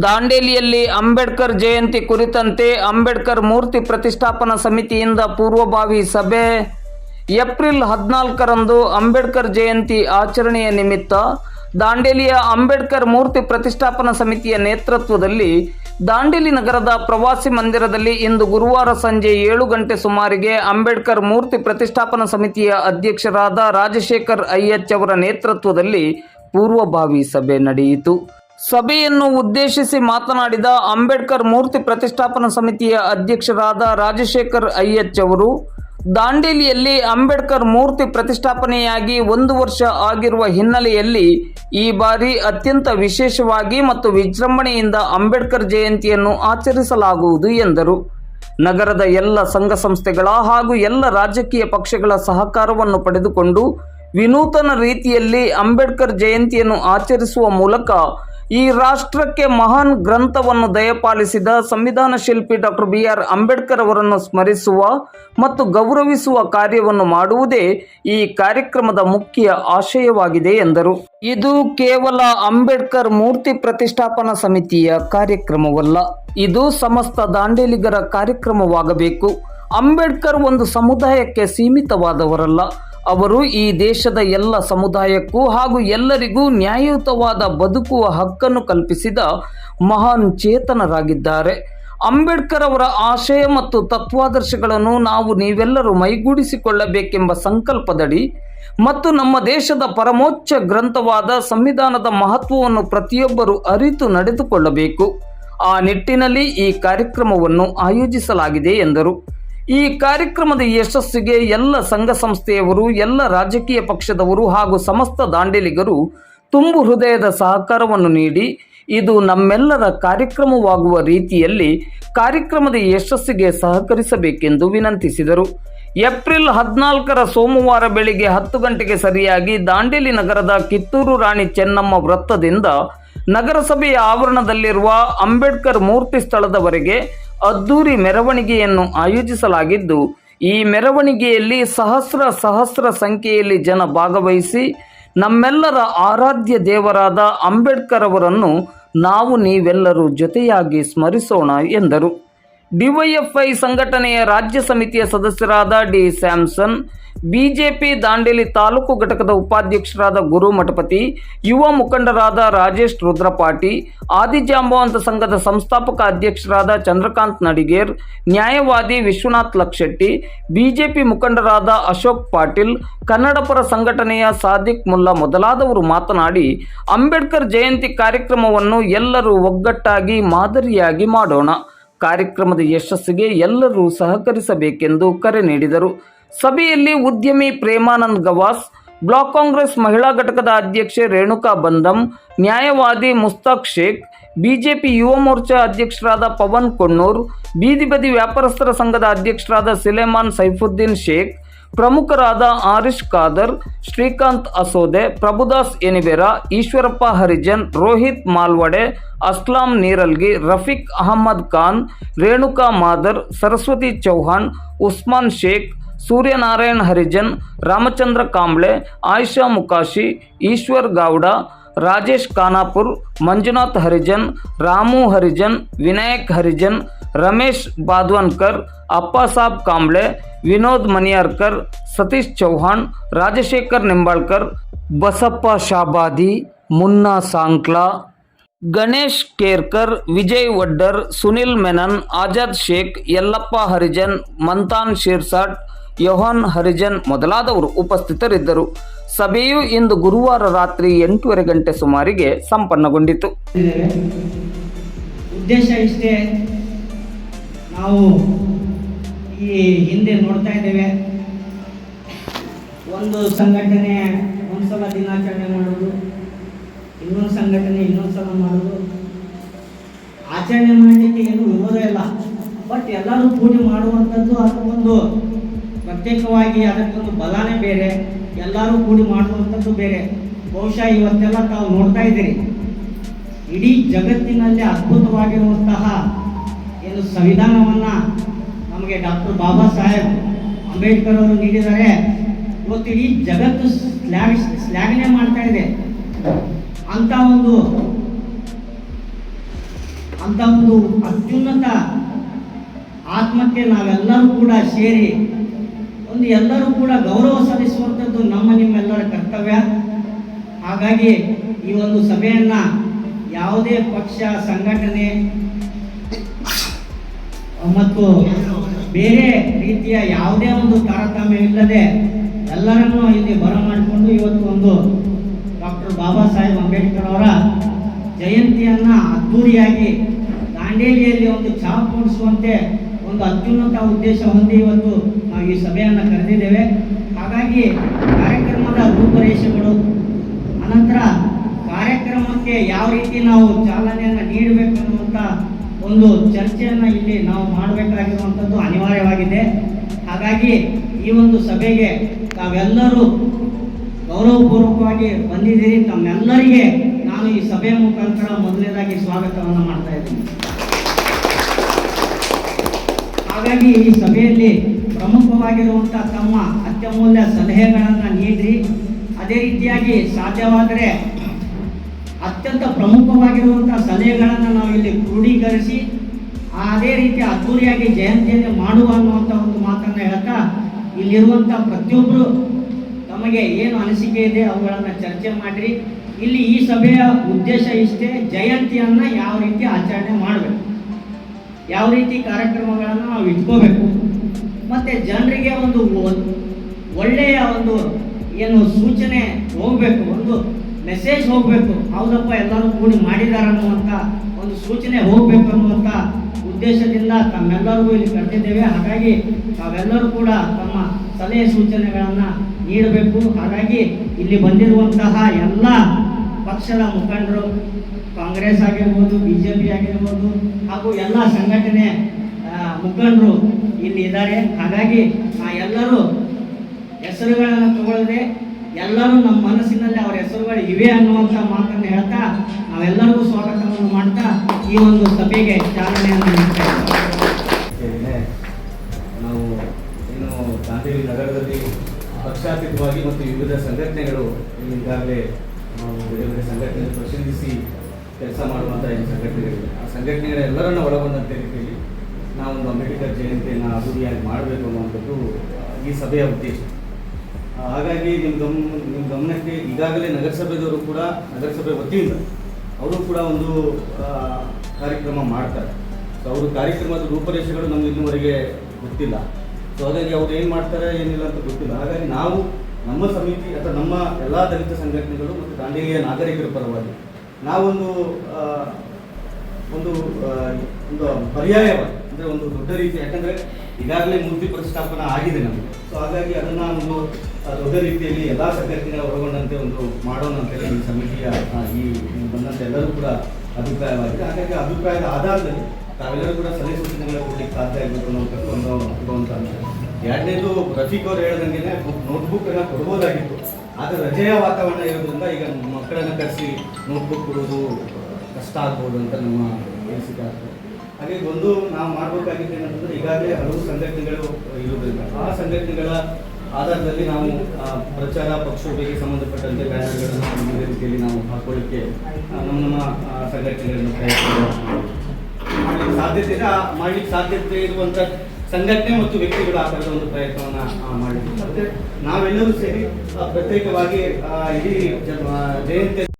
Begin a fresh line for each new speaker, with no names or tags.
ದಾಂಡೇಲಿಯಲ್ಲಿ ಅಂಬೇಡ್ಕರ್ ಜಯಂತಿ ಕುರಿತಂತೆ ಅಂಬೇಡ್ಕರ್ ಮೂರ್ತಿ ಪ್ರತಿಷ್ಠಾಪನಾ ಸಮಿತಿಯಿಂದ ಪೂರ್ವಭಾವಿ ಸಭೆ. ಏಪ್ರಿಲ್ ಹದಿನಾಲ್ಕರಂದು ಅಂಬೇಡ್ಕರ್ ಜಯಂತಿ ಆಚರಣೆಯ ನಿಮಿತ್ತ ದಾಂಡೇಲಿಯ ಅಂಬೇಡ್ಕರ್ ಮೂರ್ತಿ ಪ್ರತಿಷ್ಠಾಪನಾ ಸಮಿತಿಯ ನೇತೃತ್ವದಲ್ಲಿ ದಾಂಡೇಲಿ ನಗರದ ಪ್ರವಾಸಿ ಮಂದಿರದಲ್ಲಿ ಇಂದು ಗುರುವಾರ ಸಂಜೆ ಏಳು ಗಂಟೆ ಸುಮಾರಿಗೆ ಅಂಬೇಡ್ಕರ್ ಮೂರ್ತಿ ಪ್ರತಿಷ್ಠಾಪನಾ ಸಮಿತಿಯ ಅಧ್ಯಕ್ಷರಾದ ರಾಜಶೇಖರ್ ಐಎಚ್ ಅವರ ನೇತೃತ್ವದಲ್ಲಿ ಪೂರ್ವಭಾವಿ ಸಭೆ ನಡೆಯಿತು. ಸಭೆಯನ್ನು ಉದ್ದೇಶಿಸಿ ಮಾತನಾಡಿದ ಅಂಬೇಡ್ಕರ್ ಮೂರ್ತಿ ಪ್ರತಿಷ್ಠಾಪನಾ ಸಮಿತಿಯ ಅಧ್ಯಕ್ಷರಾದ ರಾಜಶೇಖರ್ ಐಎಚ್ ಅವರು, ದಾಂಡೇಲಿಯಲ್ಲಿ ಅಂಬೇಡ್ಕರ್ ಮೂರ್ತಿ ಪ್ರತಿಷ್ಠಾಪನೆಯಾಗಿ ಒಂದು ವರ್ಷ ಆಗಿರುವ ಹಿನ್ನೆಲೆಯಲ್ಲಿ ಈ ಬಾರಿ ಅತ್ಯಂತ ವಿಶೇಷವಾಗಿ ಮತ್ತು ವಿಜೃಂಭಣೆಯಿಂದ ಅಂಬೇಡ್ಕರ್ ಜಯಂತಿಯನ್ನು ಆಚರಿಸಲಾಗುವುದು ಎಂದರು. ನಗರದ ಎಲ್ಲ ಸಂಘ ಸಂಸ್ಥೆಗಳ ಹಾಗೂ ಎಲ್ಲ ರಾಜಕೀಯ ಪಕ್ಷಗಳ ಸಹಕಾರವನ್ನು ಪಡೆದುಕೊಂಡು ವಿನೂತನ ರೀತಿಯಲ್ಲಿ ಅಂಬೇಡ್ಕರ್ ಜಯಂತಿಯನ್ನು ಆಚರಿಸುವ ಮೂಲಕ ಈ ರಾಷ್ಟ್ರಕ್ಕೆ ಮಹಾನ್ ಗ್ರಂಥವನ್ನು ದಯಪಾಲಿಸಿದ ಸಂವಿಧಾನ ಶಿಲ್ಪಿ ಡಾಕ್ಟರ್ ಬಿ ಆರ್ ಅಂಬೇಡ್ಕರ್ ಅವರನ್ನು ಸ್ಮರಿಸುವ ಮತ್ತು ಗೌರವಿಸುವ ಕಾರ್ಯವನ್ನು ಮಾಡುವುದೇ ಈ ಕಾರ್ಯಕ್ರಮದ ಮುಖ್ಯ ಆಶಯವಾಗಿದೆ ಎಂದರು. ಇದು ಕೇವಲ ಅಂಬೇಡ್ಕರ್ ಮೂರ್ತಿ ಪ್ರತಿಷ್ಠಾಪನಾ ಸಮಿತಿಯ ಕಾರ್ಯಕ್ರಮವಲ್ಲ, ಇದು ಸಮಸ್ತ ದಾಂಡೇಲಿಗರ ಕಾರ್ಯಕ್ರಮವಾಗಬೇಕು. ಅಂಬೇಡ್ಕರ್ ಒಂದು ಸಮುದಾಯಕ್ಕೆ ಸೀಮಿತವಾದವರಲ್ಲ ಅವರು ಈ ದೇಶದ ಎಲ್ಲ ಸಮುದಾಯಕ್ಕೂ ಹಾಗೂ ಎಲ್ಲರಿಗೂ ನ್ಯಾಯಯುತವಾದ ಬದುಕುವ ಹಕ್ಕನ್ನು ಕಲ್ಪಿಸಿದ ಮಹಾನ್ ಚೇತನರಾಗಿದ್ದಾರೆ. ಅಂಬೇಡ್ಕರ್ ಅವರ ಆಶಯ ಮತ್ತು ತತ್ವಾದರ್ಶಗಳನ್ನು ನಾವು ನೀವೆಲ್ಲರೂ ಮೈಗೂಡಿಸಿಕೊಳ್ಳಬೇಕೆಂಬ ಸಂಕಲ್ಪದಡಿ ಮತ್ತು ನಮ್ಮ ದೇಶದ ಪರಮೋಚ್ಚ ಗ್ರಂಥವಾದ ಸಂವಿಧಾನದ ಮಹತ್ವವನ್ನು ಪ್ರತಿಯೊಬ್ಬರು ಅರಿತು ನಡೆದುಕೊಳ್ಳಬೇಕು. ಆ ನಿಟ್ಟಿನಲ್ಲಿ ಈ ಕಾರ್ಯಕ್ರಮವನ್ನು ಆಯೋಜಿಸಲಾಗಿದೆ ಎಂದರು. ಈ ಕಾರ್ಯಕ್ರಮದ ಯಶಸ್ಸಿಗೆ ಎಲ್ಲ ಸಂಘ ಸಂಸ್ಥೆಯವರು, ಎಲ್ಲ ರಾಜಕೀಯ ಪಕ್ಷದವರು ಹಾಗೂ ಸಮಸ್ತ ದಾಂಡೇಲಿಗರು ತುಂಬು ಹೃದಯದ ಸಹಕಾರವನ್ನು ನೀಡಿ, ಇದು ನಮ್ಮೆಲ್ಲರ ಕಾರ್ಯಕ್ರಮವಾಗುವ ರೀತಿಯಲ್ಲಿ ಕಾರ್ಯಕ್ರಮದ ಯಶಸ್ಸಿಗೆ ಸಹಕರಿಸಬೇಕೆಂದು ವಿನಂತಿಸಿದರು. ಏಪ್ರಿಲ್ ಹದಿನಾಲ್ಕರ ಸೋಮವಾರ ಬೆಳಿಗ್ಗೆ ಹತ್ತು ಗಂಟೆಗೆ ಸರಿಯಾಗಿ ದಾಂಡೇಲಿ ನಗರದ ಕಿತ್ತೂರು ರಾಣಿ ಚೆನ್ನಮ್ಮ ವೃತ್ತದಿಂದ ನಗರಸಭೆಯ ಆವರಣದಲ್ಲಿರುವ ಅಂಬೇಡ್ಕರ್ ಮೂರ್ತಿ ಸ್ಥಳದವರೆಗೆ ಅದ್ದೂರಿ ಮೆರವಣಿಗೆಯನ್ನು ಆಯೋಜಿಸಲಾಗಿದ್ದು, ಈ ಮೆರವಣಿಗೆಯಲ್ಲಿ ಸಹಸ್ರ ಸಹಸ್ರ ಸಂಖ್ಯೆಯಲ್ಲಿ ಜನ ಭಾಗವಹಿಸಿ, ನಮ್ಮೆಲ್ಲರ ಆರಾಧ್ಯ ದೇವರಾದ ಅಂಬೇಡ್ಕರ್ ಅವರನ್ನು ನಾವು ನೀವೆಲ್ಲರೂ ಜೊತೆಯಾಗಿ ಸ್ಮರಿಸೋಣ ಎಂದರು. ಡಿವೈಎಫ್ಐ ಸಂಘಟನೆಯ ರಾಜ್ಯ ಸಮಿತಿಯ ಸದಸ್ಯರಾದ D Samson, BJP Dandeli taluk ಘಟಕದ ಉಪಾಧ್ಯಕ್ಷರಾದ ಗುರು ಮಠಪತಿ, ಯುವ ಮುಖಂಡರಾದ ರಾಜೇಶ್ ರುದ್ರಪಾಟಿ, ಆದಿಜಾಂಬವಂತ ಸಂಘದ ಸಂಸ್ಥಾಪಕ ಅಧ್ಯಕ್ಷರಾದ ಚಂದ್ರಕಾಂತ್ ನಡಿಗೇರ್, ನ್ಯಾಯವಾದಿ ವಿಶ್ವನಾಥ್ ಲಕ್ಷೆಟ್ಟಿ, ಬಿಜೆಪಿ ಮುಖಂಡರಾದ ಅಶೋಕ್ ಪಾಟೀಲ್, ಕನ್ನಡಪರ ಸಂಘಟನೆಯ ಸಾದಿಕ್ ಮುಲ್ಲಾ ಮೊದಲಾದವರು ಮಾತನಾಡಿ, ಅಂಬೇಡ್ಕರ್ ಜಯಂತಿ ಕಾರ್ಯಕ್ರಮವನ್ನು ಎಲ್ಲರೂ ಒಗ್ಗಟ್ಟಾಗಿ ಮಾದರಿಯಾಗಿ ಮಾಡೋಣ. ಕಾರ್ಯಕ್ರಮದ ಯಶಸ್ಸಿಗೆ ಎಲ್ಲರೂ ಸಹಕರಿಸಬೇಕೆಂದು ಕರೆ ನೀಡಿದರು. ಸಭೆಯಲ್ಲಿ ಉದ್ಯಮಿ ಪ್ರೇಮಾನಂದ್ ಗವಾಸ್, ಬ್ಲಾಕ್ ಕಾಂಗ್ರೆಸ್ ಮಹಿಳಾ ಘಟಕದ ಅಧ್ಯಕ್ಷೆ ರೇಣುಕಾ ಬಂದಂ, ನ್ಯಾಯವಾದಿ ಮುಸ್ತಾಕ್ ಶೇಖ್, ಬಿಜೆಪಿ ಯುವ ಮೋರ್ಚಾ ಅಧ್ಯಕ್ಷರಾದ ಪವನ್ ಕೊಣ್ಣೂರ್, ಬೀದಿ ಬದಿ ವ್ಯಾಪಾರಸ್ಥರ ಸಂಘದ ಅಧ್ಯಕ್ಷರಾದ ಸಿಲೆಮಾನ್ ಸೈಫುದ್ದೀನ್ ಶೇಖ್ ಪ್ರಮುಖರಾದ ಆರಿಶ್ ಖಾದರ್, ಶ್ರೀಕಾಂತ್ ಅಸೋದೆ, ಪ್ರಭುದಾಸ್ ಎನಿಬೆರ ಈಶ್ವರಪ್ಪ ಹರಿಜನ್, ರೋಹಿತ್ ಮಾಲ್ವಡೆ, ಅಸ್ಲಾಂ ನೀರಲ್ಗಿ, ರಫೀಕ್ ಅಹಮ್ಮದ್ ಖಾನ್, ರೇಣುಕಾ ಮಾದರ್, ಸರಸ್ವತಿ ಚೌಹಾಣ್, ಉಸ್ಮಾನ್ ಶೇಖ್, ಸೂರ್ಯನಾರಾಯಣ್ ಹರಿಜನ್, ರಾಮಚಂದ್ರ ಕಾಂಬ್ಳೆ, ಆಯಿಷಾ ಮುಕಾಶಿ, ಈಶ್ವರ್ ಗೌಡ, ರಾಜೇಶ್ ಖಾನಾಪುರ್, ಮಂಜುನಾಥ್ ಹರಿಜನ್, ರಾಮು ಹರಿಜನ್, ವಿನಾಯಕ್ ಹರಿಜನ್ ರಮೇಶ್ ಬಾದ್ವನ್ಕರ್ ಅಪ್ಪಾಸಾಬ್ ಕಾಂಬ್ಳೆ, ವಿನೋದ್ ಮನಿಯಾರ್ಕರ್, ಸತೀಶ್ ಚೌಹಾಣ್, ರಾಜಶೇಖರ್ ನಿಂಬಾಳ್ಕರ್, ಬಸಪ್ಪ ಶಾಬಾದಿ, ಮುನ್ನಾ ಸಾಂಕ್ಲಾ, ಗಣೇಶ್ ಕೇರ್ಕರ್, ವಿಜಯ್ ವಡ್ಡರ್, ಸುನಿಲ್ ಮೆನನ್, ಆಜಾದ್ ಶೇಖ್, ಯಲ್ಲಪ್ಪ ಹರಿಜನ್, ಮಂತಾನ್ ಶಿರ್ಸಾಟ್, ಯೋಹನ್ ಹರಿಜನ್ ಮೊದಲಾದವರು ಉಪಸ್ಥಿತರಿದ್ದರು. ಸಭೆಯು ಇಂದು ಗುರುವಾರ ರಾತ್ರಿ ಎಂಟೂವರೆ ಗಂಟೆ ಸುಮಾರಿಗೆ ಸಂಪನ್ನಗೊಂಡಿತು.
ಉದ್ದೇಶ ಇಷ್ಟೇ ನಾವು ಈ ಹಿಂದೆ ನೋಡ್ತಾ ಇದ್ದೇವೆ. ಒಂದು ಸಂಘಟನೆ ಒಂದು ಸಲ ದಿನಾಚರಣೆ ಮಾಡೋದು ಇನ್ನೊಂದು ಸಂಘಟನೆ ಇನ್ನೊಂದು ಸಲ ಮಾಡೋದು ಆಚರಣೆ ಮಾಡಲಿಕ್ಕೆ ಏನು ವಿರೋಧ ಇಲ್ಲ. ಬಟ್ ಎಲ್ಲರೂ ಕೂಡಿ ಮಾಡುವಂಥದ್ದು ಅದಕ್ಕೊಂದು ಪ್ರತ್ಯೇಕವಾಗಿ ಅದಕ್ಕೊಂದು ಬಲಾನೇ ಬೇರೆ. ಎಲ್ಲರೂ ಕೂಡಿ ಮಾಡುವಂಥದ್ದು ಬೇರೆ. ಬಹುಶಃ ಇವತ್ತೆಲ್ಲ ತಾವು ನೋಡ್ತಾ ಇದ್ದೀರಿ. ಇಡೀ ಜಗತ್ತಿನಲ್ಲಿ ಅದ್ಭುತವಾಗಿರುವಂತಹ ಏನು ಸಂವಿಧಾನವನ್ನು ನಮಗೆ ಡಾಕ್ಟರ್ ಬಾಬಾ ಸಾಹೇಬ್ ಅಂಬೇಡ್ಕರ್ ಅವರು ನೀಡಿದ್ದಾರೆ. ಇವತ್ತು ಇಡೀ ಜಗತ್ತು ಸ್ಲ್ಯಾಗ್ ಶ್ಲಾಘನೆ ಮಾಡ್ತಾ ಇದೆ. ಅಂತ ಒಂದು ಅಂತ ಒಂದು ಅತ್ಯುನ್ನತ ಆತ್ಮಕ್ಕೆ ನಾವೆಲ್ಲರೂ ಕೂಡ ಸೇರಿ ಒಂದು ಎಲ್ಲರೂ ಕೂಡ ಗೌರವ ಸಲ್ಲಿಸುವಂಥದ್ದು ನಮ್ಮ ನಿಮ್ಮೆಲ್ಲರ ಕರ್ತವ್ಯ. ಹಾಗಾಗಿ ಈ ಒಂದು ಸಭೆಯನ್ನು ಯಾವುದೇ ಪಕ್ಷ, ಸಂಘಟನೆ ಮತ್ತು ಬೇರೆ ರೀತಿಯ ಯಾವುದೇ ಒಂದು ತಾರತಮ್ಯವಿಲ್ಲದೆ ಎಲ್ಲರನ್ನೂ ಇಲ್ಲಿ ಬರಮಾಡಿಕೊಂಡು ಇವತ್ತು ಒಂದು ಡಾಕ್ಟರ್ ಬಾಬಾ ಸಾಹೇಬ್ ಅಂಬೇಡ್ಕರ್ ಅವರ ಜಯಂತಿಯನ್ನ ಅದ್ದೂರಿಯಾಗಿ ದಾಂಡೇಲಿಯಲ್ಲಿ ಒಂದು ಛಾಪ್ ಮೂಡಿಸುವಂತೆ ಒಂದು ಅತ್ಯುನ್ನತ ಉದ್ದೇಶ ಹೊಂದಿ ಇವತ್ತು ನಾವು ಈ ಸಭೆಯನ್ನು ಕರೆದಿದ್ದೇವೆ. ಹಾಗಾಗಿ ಕಾರ್ಯಕ್ರಮದ ರೂಪರೇಷೆಗಳು, ಅನಂತರ ಕಾರ್ಯಕ್ರಮಕ್ಕೆ ಯಾವ ರೀತಿ ನಾವು ಚಾಲನೆಯನ್ನು ನೀಡಬೇಕು ಅನ್ನುವಂಥ ಒಂದು ಚರ್ಚೆಯನ್ನು ಇಲ್ಲಿ ನಾವು ಮಾಡಬೇಕಾಗಿರುವಂಥದ್ದು ಅನಿವಾರ್ಯವಾಗಿದೆ. ಹಾಗಾಗಿ ಈ ಒಂದು ಸಭೆಗೆ ತಾವೆಲ್ಲರೂ ಗೌರವಪೂರ್ವಕವಾಗಿ ಬಂದಿದ್ದೀರಿ. ತಮ್ಮೆಲ್ಲರಿಗೆ ನಾನು ಈ ಸಭೆಯ ಮುಖಾಂತರ ಮೊದಲನೇದಾಗಿ ಸ್ವಾಗತವನ್ನು ಮಾಡ್ತಾ ಇದ್ದೀನಿ. ಹಾಗಾಗಿ ಈ ಸಭೆಯಲ್ಲಿ ಪ್ರಮುಖವಾಗಿರುವಂಥ ತಮ್ಮ ಅತ್ಯಮೂಲ್ಯ ಸಲಹೆಗಳನ್ನು ನೀಡಿರಿ. ಅದೇ ರೀತಿಯಾಗಿ ಸಾಧ್ಯವಾದರೆ ಅತ್ಯಂತ ಪ್ರಮುಖವಾಗಿರುವಂಥ ಸಲಹೆಗಳನ್ನು ನಾವು ಇಲ್ಲಿ ಕ್ರೋಢೀಕರಿಸಿ, ಅದೇ ರೀತಿ ಅದ್ದೂರಿಯಾಗಿ ಜಯಂತಿಯನ್ನು ಮಾಡುವ ಅನ್ನುವಂಥ ಒಂದು ಮಾತನ್ನು ಹೇಳ್ತಾ ಇಲ್ಲಿರುವಂಥ ಪ್ರತಿಯೊಬ್ಬರು ತಮಗೆ ಏನು ಅನಿಸಿಕೆ ಇದೆ ಅವುಗಳನ್ನು ಚರ್ಚೆ ಮಾಡಿರಿ. ಇಲ್ಲಿ ಈ ಸಭೆಯ ಉದ್ದೇಶ ಇಷ್ಟೇ, ಜಯಂತಿಯನ್ನು ಯಾವ ರೀತಿ ಆಚರಣೆ ಮಾಡಬೇಕು, ಯಾವ ರೀತಿ ಕಾರ್ಯಕ್ರಮಗಳನ್ನು ನಾವು ಇಟ್ಕೋಬೇಕು. ಮತ್ತು ಜನರಿಗೆ ಒಂದು ಒಳ್ಳೆಯ ಒಂದು ಏನು ಸೂಚನೆ ಹೋಗಬೇಕು, ಒಂದು ಮೆಸೇಜ್ ಹೋಗಬೇಕು. ಹೌದಪ್ಪ, ಎಲ್ಲರೂ ಕೂಡಿ ಮಾಡಿದ್ದಾರೆ ಅನ್ನುವಂಥ ಒಂದು ಸೂಚನೆ ಹೋಗಬೇಕು ಅನ್ನುವಂಥ ಉದ್ದೇಶದಿಂದ ತಮ್ಮೆಲ್ಲರಿಗೂ ಇಲ್ಲಿ ಕರೆದಿದ್ದೇವೆ. ಹಾಗಾಗಿ ತಾವೆಲ್ಲರೂ ಕೂಡ ತಮ್ಮ ಸಲಹೆ ಸೂಚನೆಗಳನ್ನು ನೀಡಬೇಕು. ಹಾಗಾಗಿ ಇಲ್ಲಿ ಬಂದಿರುವಂತಹ ಎಲ್ಲ ಪಕ್ಷದ ಮುಖಂಡರು, ಕಾಂಗ್ರೆಸ್ ಆಗಿರ್ಬೋದು ಬಿ ಜೆ ಪಿ ಆಗಿರ್ಬೋದು, ಹಾಗೂ ಎಲ್ಲ ಸಂಘಟನೆ ಮುಖಂಡರು ಇಲ್ಲಿ ಇದ್ದಾರೆ. ಹಾಗಾಗಿ ಆ, ಎಲ್ಲರೂ ಹೆಸರುಗಳನ್ನು ತಗೊಳ್ಳದೆ ಎಲ್ಲರೂ ನಮ್ಮ ಮನಸ್ಸಿನಲ್ಲಿ ಅವರ ಹೆಸರುಗಳು ಇವೆ ಅನ್ನುವಂಥ ಮಾತನ್ನು ಹೇಳ್ತಾ ನಾವೆಲ್ಲರಿಗೂ ಸ್ವಾಗತವನ್ನು ಮಾಡ್ತಾ ಈ ಒಂದು ಸಭೆಗೆ ಚಾಲನೆ ನೀಡ್ತಾ.
ನಾವು ಏನು ಗಾಂಧಿ ನಗರದಲ್ಲಿ ಪಕ್ಷಾತೀತವಾಗಿ ಮತ್ತು ವಿವಿಧ ಸಂಘಟನೆಗಳು ಈಗಾಗಲೇ ನಾವು ಬೇರೆ ಬೇರೆ ಸಂಘಟನೆ ಪ್ರತಿನಿಧಿಸಿ ಕೆಲಸ ಮಾಡುವಂಥ ಏನು ಸಂಘಟನೆಗಳಿವೆ ಆ ಸಂಘಟನೆಗಳ ಎಲ್ಲರನ್ನ ಒಳಗೊಂಡಂಥ ರೀತಿಯಲ್ಲಿ ನಾವೊಂದು ಅಂಬೇಡ್ಕರ್ ಜಯಂತಿಯನ್ನು ಅಭಿವೃದ್ಧಿಯಾಗಿ ಮಾಡಬೇಕು ಅನ್ನುವಂಥದ್ದು ಈ ಸಭೆಯ ಉದ್ದೇಶ ಹಾಗಾಗಿ ನಿಮ್ಮ ಗಮ್ ನಿಮ್ಮ ಗಮನಕ್ಕೆ ಈಗಾಗಲೇ ನಗರಸಭೆದವರು ಕೂಡ, ನಗರಸಭೆ ವತಿಯಿಂದ ಅವರು ಕೂಡ ಒಂದು ಕಾರ್ಯಕ್ರಮ ಮಾಡ್ತಾರೆ. ಸೊ ಅವರು ಕಾರ್ಯಕ್ರಮದ ರೂಪರೇಷೆಗಳು ನಮ್ಗೆ ಇನ್ನುವರೆಗೆ ಗೊತ್ತಿಲ್ಲ. ಸೊ ಹಾಗಾಗಿ ಅವ್ರು ಏನು ಮಾಡ್ತಾರೆ, ಏನಿಲ್ಲ ಅಂತ ಗೊತ್ತಿಲ್ಲ. ಹಾಗಾಗಿ ನಾವು ನಮ್ಮ ಸಮಿತಿ ಅಥವಾ ನಮ್ಮ ಎಲ್ಲ ದಲಿತ ಸಂಘಟನೆಗಳು ಮತ್ತು ದಾಂಡೇಲಿಯ ನಾಗರಿಕರ ಪರವಾಗಿ ನಾವೊಂದು ಒಂದು ಒಂದು ಪರ್ಯಾಯವಾಗಿ ಅಂದರೆ ಒಂದು ದೊಡ್ಡ ರೀತಿ. ಯಾಕಂದರೆ ಈಗಾಗಲೇ ಮೂರ್ತಿ ಪ್ರತಿಷ್ಠಾಪನ ಆಗಿದೆ ನಮಗೆ. ಸೊ ಹಾಗಾಗಿ ಅದನ್ನು ಒಂದು ದೊಡ್ಡ ರೀತಿಯಲ್ಲಿ ಎಲ್ಲ ಸಂಘಟನೆಗಳ ಒಳಗೊಂಡಂತೆ ಒಂದು ಮಾಡೋಣ ಅಂತೇಳಿ ಈ ಸಮಿತಿಯ ಈ ಬಂದಂಥ ಎಲ್ಲರೂ ಕೂಡ ಅಭಿಪ್ರಾಯವಾಗಿದೆ. ಹಾಗಾಗಿ ಅಭಿಪ್ರಾಯದ ಆಧಾರದಲ್ಲಿ ತಾವೆಲ್ಲರೂ ಕೂಡ ಸಲಹೆ ಸೂಚನೆಗಳ ಕೊಡ್ಲಿಕ್ಕೆ ಸಾಧ್ಯ ಆಗಬೇಕು ನಾವು ಒಂದು ಇರುವಂಥ ಅಂತ ಎರಡನೇದು, ರಫೀಕ್ ಅವರು ಹೇಳ್ದಂಗೆ ನೋಟ್ಬುಕ್ ಎಲ್ಲ ಕೊಡ್ಬೋದಾಗಿತ್ತು. ಆದರೆ ರಜೆಯ ವಾತಾವರಣ ಇರೋದ್ರಿಂದ ಈಗ ಮಕ್ಕಳನ್ನ ಕರೆಸಿ ನೋಟ್ಬುಕ್ ಕೊಡೋದು ಕಷ್ಟ ಆಗ್ಬೋದು ಅಂತ ನಮ್ಮ ಅನಿಸಿಕೆ ಆಗ್ತದೆ. ಹಾಗೆ ಒಂದು ನಾವು ಮಾಡಬೇಕಾಗಿದೆ ಏನಂತಂದ್ರೆ ಈಗಾಗಲೇ ಹಲವು ಸಂಘಟನೆಗಳು ಇರುವುದರಿಂದ. ಆ ಸಂಘಟನೆಗಳ ಆಧಾರದಲ್ಲಿ ನಾವು ಪ್ರಚಾರ ಪಕ್ಷಗಳಿಗೆ ಸಂಬಂಧಪಟ್ಟಂತೆ ಬ್ಯಾನರ್ಗಳನ್ನು ವಿವಿಧ ರೀತಿಯಲ್ಲಿ ನಾವು ಹಾಕೊಳ್ಳಿಕ್ಕೆ ನಮ್ಮ ನಮ್ಮ ಸಂಘಟನೆಗಳನ್ನು ಪ್ರಯತ್ನ ಮಾಡ್ಲಿಕ್ಕೆ ಸಾಧ್ಯತೆ ಮಾಡಲಿಕ್ಕೆ ಮಾಡ್ಲಿಕ್ಕೆ ಸಾಧ್ಯತೆ ಇರುವಂತ ಸಂಘಟನೆ ಮತ್ತು ವ್ಯಕ್ತಿಗಳ ಆ ಥರದ ಒಂದು ಪ್ರಯತ್ನವನ್ನ ಮಾಡಿದ್ರು ಮತ್ತೆ ನಾವೆಲ್ಲರೂ ಸೇರಿ ಪ್ರತ್ಯೇಕವಾಗಿ ಇಡೀ ಜಯಂತಿ